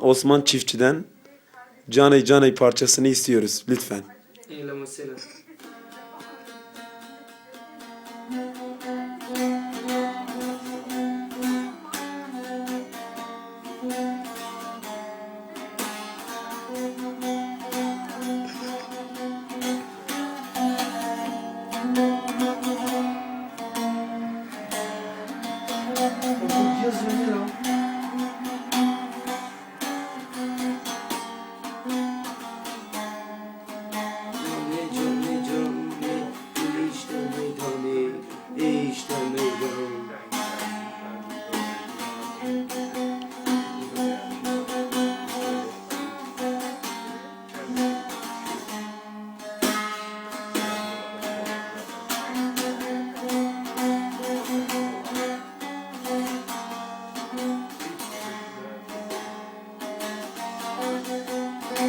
Osman Çiftçi'den Caney Caney parçasını istiyoruz lütfen. Yazıyor Thank